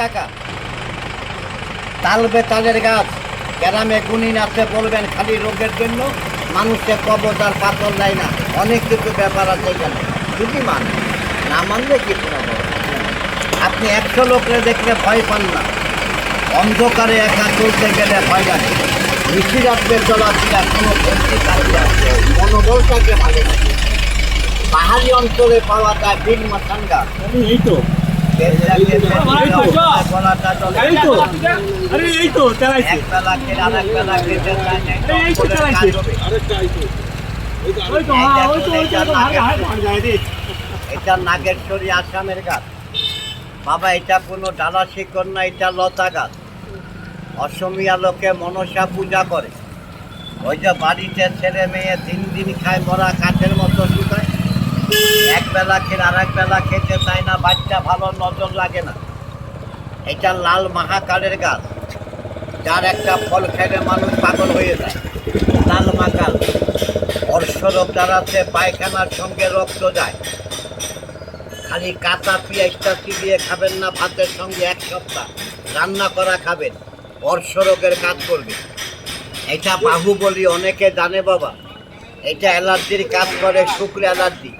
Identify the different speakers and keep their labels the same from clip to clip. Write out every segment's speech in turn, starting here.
Speaker 1: কাকা। তাল বেতালের গাছ, গ্রামে বলবেন খালি রোগের জন্য মানুষের কবজ আর পাথর নেয় না। অনেক কিছু ব্যাপার আছে এখানে। যদি মান না মানলে আপনি একশো লোকরে দেখলে ভয় পান না। অন্ধকারে একা চলতে গেলে ভয় লাগে। নিশি রাত্রে চলাফেরা কোনো ভক্তি আছে মনোবলটাকে ভালো লাগে পাহাড়ি অঞ্চলে পাওয়া যায় বিল মাথান গাছ
Speaker 2: এই তো।
Speaker 1: এটা নাগেশ্বরী আসামের গাছ বাবা এটা কোনো ডালা শিকড় না এটা লতা গাছ অসমিয়া লোকে মনসা পূজা করে ওই যে বাড়িতে ছেলে মেয়ে দিন দিন খায় মরা কাঠের মতো শুকায় বেলা খেলে আর এক বেলা খেতে চায় না, বাচ্চা ভালো নজর লাগে না। এটা লাল মাহাকালের গাছ, যার একটা ফল খেলে মানুষ পাগল হয়ে যায়। লাল মাকাল অর্শরোগ দাঁড়াতে পায়খানার সঙ্গে রক্ত যায়। খালি কাঁচা পেঁয়াজটা চিবিয়ে খাবেন না, ভাতের সঙ্গে এক সপ্তাহ রান্না করা খাবেন অর্শরোগের কাজ করবে। এটা বাহুবলি অনেকে জানে বাবা, এটা অ্যালার্জির কাজ করে, শুক্র অ্যালার্জি।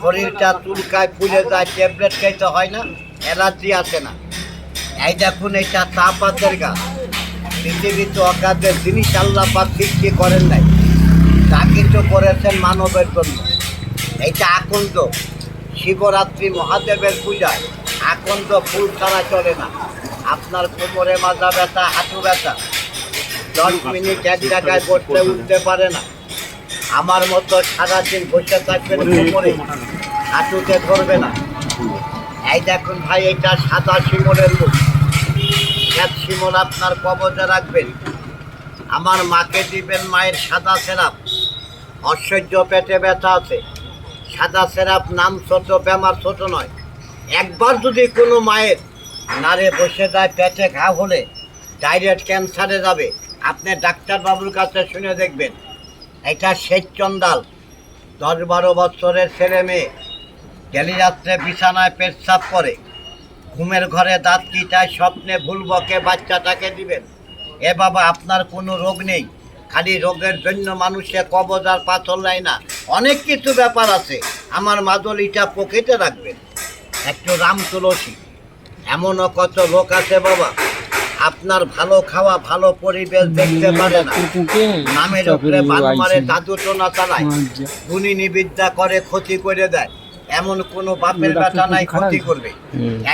Speaker 1: শরীরটা চুলকায় ফুলে যায় ট্যাবলেট খাইতে হয় না অ্যালার্জি আসে না। এই দেখুন এটা তাপাতের গাছ পৃথিবীতে অকাজের জিনিস আল্লাহ পাক সৃষ্টি করেন নাই। তা কিছু করেছেন মানবের জন্য। এইটা আকন্দ। শিবরাত্রি মহাদেবের পূজায় আকন্দ ফুল ছাড়া চলে না। আপনার কোমরে মাজা ব্যথা হাঁটু ব্যথা। দশ মিনিট এক জায়গায় বসতে উঠতে পারে না। আমার মতো সারাদিন বসে থাকবেন কোমরে। হাঁটুতে ধরবে না। এই দেখুন ভাই এটা সাদা শিমলের মুখ। এক শিমল আপনার কবজে রাখবেন। আমার মাকে দিবেন মায়ের সাদা সেরাপ। অসহ্য পেটে ব্যথা আছে। সাদা সেরাপ নাম ছোট বেমার ছোট নয়। একবার যদি কোনো মায়ের নারে বসে যায় পেটে ঘা হলে ডাইরেক্ট ক্যান্সারে যাবে। আপনি ডাক্তারবাবুর কাছে শুনে দেখবেন। এটা সেচ চন্দাল দশ বারো বছরের ছেলে মেয়ে। গেলি রাত্রে বিছানায় পেচ্ছাপ করে। ঘুমের ঘরে দাঁত কিটায় স্বপ্নে ভুল বকে বাচ্চাটাকে দিবেন। এ বাবা, আপনার কোনো রোগ নেই। খালি রোগের জন্য মানুষে কবজ আর পাথর নেয় না। অনেক কিছু ব্যাপার আছে। আমার মাদলিটা পকেটে রাখবেন। একটু রাম তুলসী। এমনও কত লোক আছে বাবা। আপনার ভালো খাওয়া ভালো পরিবেশ দেখতে পারে না। নামের উপরে বান মারে জাদু টোনা চালায়। গুণিনী বিদ্যা করে ক্ষতি করে দেয়। এমন কোনো বাপের বেটা নাই ক্ষতি করবে।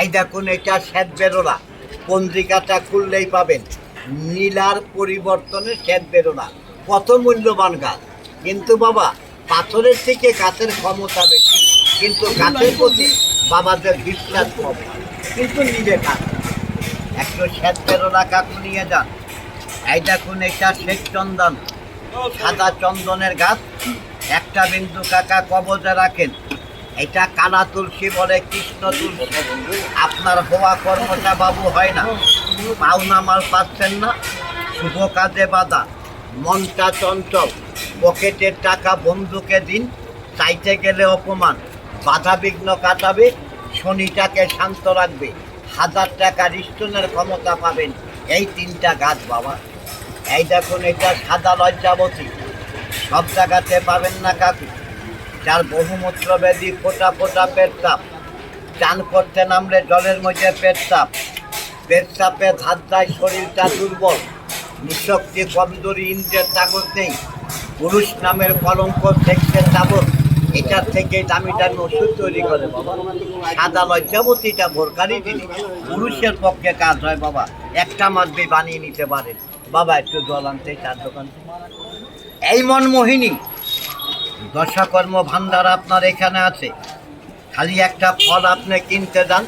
Speaker 1: এই দেখুন এটা শ্বেত বেরোলা। পঞ্জিকাটা খুললেই পাবেন। নীলার পরিবর্তনে শ্বেত বেরোলা। কত মূল্যবান গাছ। কিন্তু বাবা পাথরের থেকে গাছের ক্ষমতা বেশি। কিন্তু গাছের প্রতি বাবাদের বিশ্বাস কম। কিন্তু নিজে কাজ একটু শ্বেত বেরোলা কাকু নিয়ে যান। এই দেখুন, এটা শ্বেত চন্দন। সাদা চন্দনের গাছ, একটা বিন্দু কাকা কবজে রাখেন। এটা কালা তুলসী বলে কৃষ্ণ তুলসী। আপনার হওয়া কর্মটা বাবু হয় না। পাওনা মাল পাচ্ছেন না। শুভ কাজে বাধা। মনটা চঞ্চল। পকেটের টাকা বন্ধুকে দিন। চাইতে গেলে অপমান। বাধা বিঘ্ন কাটাবে। শনিটাকে শান্ত রাখবে। হাজার টাকা রিস্টনের ক্ষমতা পাবেন। এই তিনটা গাছ বাবা। এই দেখুন, এটা সাদা লজ্জাবতী। সব জায়গাতে পাবেন না কাকু। যার বহুমূত্র ব্যাধি ফোটা ফোটা পেটতাপ চান করতে নামলে জলের মধ্যে পেট চাপ পেট ধার দেয় শরীরটা দুর্বল। নিঃশক্তি কমজোরি ইন্দ্রের তাগত নেই। পুরুষ নামের কলঙ্ক দেখতে তাবত এটার থেকে দামি দামি ওষুধ তৈরি করে বাবা। সাদা লজ্জাবতীটা ভোরকারই জিনিস। পুরুষের পক্ষে কাজ হয় বাবা। একটা মাসবে বানিয়ে নিতে পারেন। বাবা, একটু জল আনতে চার দোকান। এই মনমোহিনী, দশাকর্ম ভান্ডার আপনার এখানে আছে। খালি একটা ফল আপনি কিনতে যান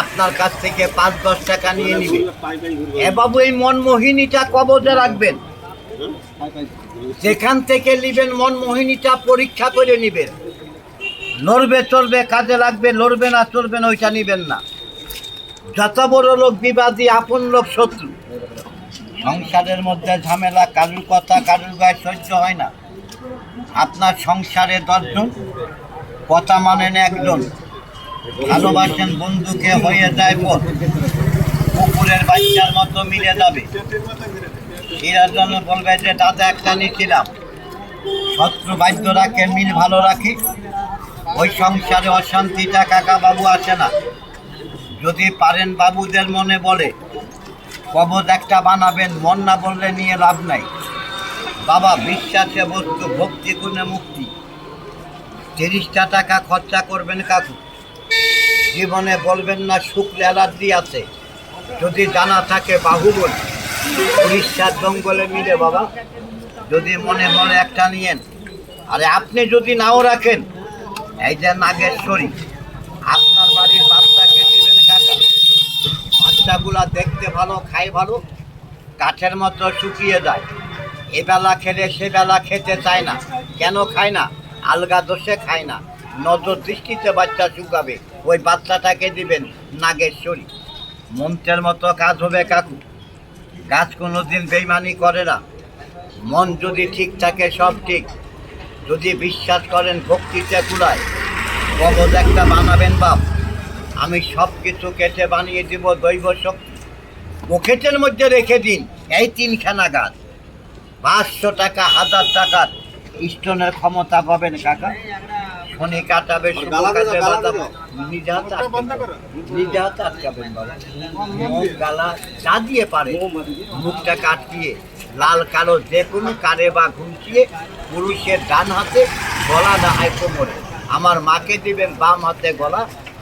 Speaker 1: আপনার কাছ থেকে পাঁচ, দশ টাকা নিয়ে নিবে। এ বাবু, এই মনমোহিনীটা কবজে রাখবেন। যেখান থেকে নিবেন মনমোহিনীটা পরীক্ষা করে নিবেন। লড়বে চলবে কাজে লাগবে, লড়বে না চলবে না, ওইটা নিবেন না। যত বড় লোক বিবাদী, আপন লোক শত্রু। সংসারের মধ্যে ঝামেলা, কারুর কথা কারুর গায়ে সহ্য হয় না। আপনার সংসারে দশজন, কথা মানেন একজন। ভালোবাসেন বন্ধুকে, হয়ে যায় পর কুকুরের বাচ্চার মতো মিলে যাবে। এর জন্য বলবে যে, দাদা, একটা নিয়েছিলাম। শত্রু বাদ্য রাখে, মিল ভালো রাখি। ওই সংসারে অশান্তিটা কাকা বাবু আসে না। যদি পারেন বাবুদের মনে বলে, কবজ একটা বানাবেন, মন না বললে নিয়ে লাভ নাই। বাবা, বিশ্বাসে বস্তু, ভক্তি গুণে মুক্তি। তিরিশটা টাকা খরচা করবেন কাকু। জীবনে বলবেন না শুক্ল অ্যালার্জি আছে। যদি জানা থাকে বাহুবল উড়িষ্যার জঙ্গলে মিলে, বাবা। যদি মনে মনে একটা নিয়েন। আরে আপনি যদি নাও রাখেন, এই যে নাগেশ্বরী, আপনার বাড়ির বাচ্চাকে দিবেন কাকা বাচ্চাগুলা দেখতে ভালো, খায় ভালো, কাঠের মতো শুকিয়ে যায়। এবেলা খেলে সেবেলা খেতে চায় না। কেন খায় না? আলগা দোষে খায় না। নজর দৃষ্টিতে বাচ্চা শুকাবে। ওই বাচ্চাটাকে দিবেন নাগেশ্বরী। মন্ত্রের মতো কাজ হবে কাকু। গাছ কোনো দিন বেইমানি করে না। মন যদি ঠিক থাকে, সব ঠিক। যদি বিশ্বাস করেন, ভক্তিতে কুলায় কবজ একটা বানাবেন বাপ। আমি সব কিছু কেটে বানিয়ে দিব দৈব শক্তি। পকেটের মধ্যে রেখে দিন এই তিনখানা গাছ। পাঁচশো টাকা, হাজার টাকার স্টোনের ক্ষমতা পাবেন কাকা। শনি কাটাবে। নিজে হাতে
Speaker 2: ওটা বন্ধ
Speaker 1: আটকাবে।
Speaker 2: করো।
Speaker 1: নিজে হাতে আটকাবেন বাবা। মুখ গালা যা দিয়ে পারে মুখটা কাটিয়ে লাল কালো যে কোনো কারে বা ঘুমছিয়ে পুরুষের ডান হাতে গলা দাহায় কোমরে। আমার মাকে দিবেন বাম হাতে গলা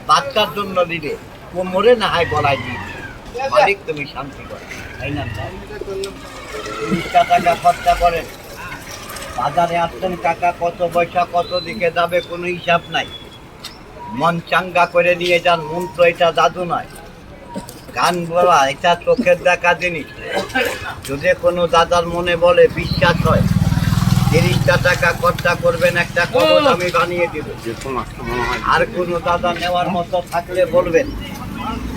Speaker 1: বাচ্চার জন্য দিবে কোমরে না হয় গলায় দিবে। মালিক তুমি শান্তি করো। তাই না তিরিশটা টাকা খরচা করেন। বাজারে আসছেন টাকা কত পয়সা কত দিকে যাবে কোনো হিসাব নাই। মন চাঙ্গা করে নিয়ে যান মন তো এটা জাদু নয়। গান বলা এটা চোখের দেখা জিনিস। যদি কোনো দাদার মনে বলে বিশ্বাস হয় তিরিশটা টাকা খরচা করবেন একটা কবজ আমি বানিয়ে দেব। আর কোনো দাদা নেওয়ার মতো থাকলে বলবেন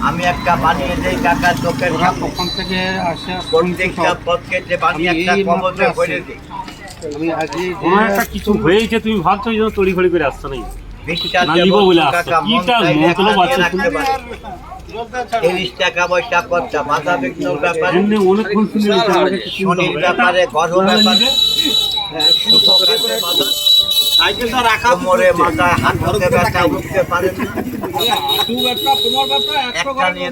Speaker 1: আমি একটা বানিয়ে দেই কাকা চোখের
Speaker 3: ওরা
Speaker 1: সামনে।
Speaker 3: কখন থেকে আসে
Speaker 1: প্রত্যেকটা পথ কেটে বানিয়ে একটা কবজে
Speaker 3: আসছি।
Speaker 1: দিই।
Speaker 3: আমি
Speaker 4: কোনো একটা কিছু হয়েছে তুমি ভাবছ এই জন্য তড়িঘড়ি করে আসছো না, নিব বলে আসছো। মতলব আছে?
Speaker 1: তিরিশ টাকা পয়সা খরচা বিঘ্নর ব্যাপারে। শনির ব্যাপারে গর্ভ ব্যাপারে একটা নিয়ে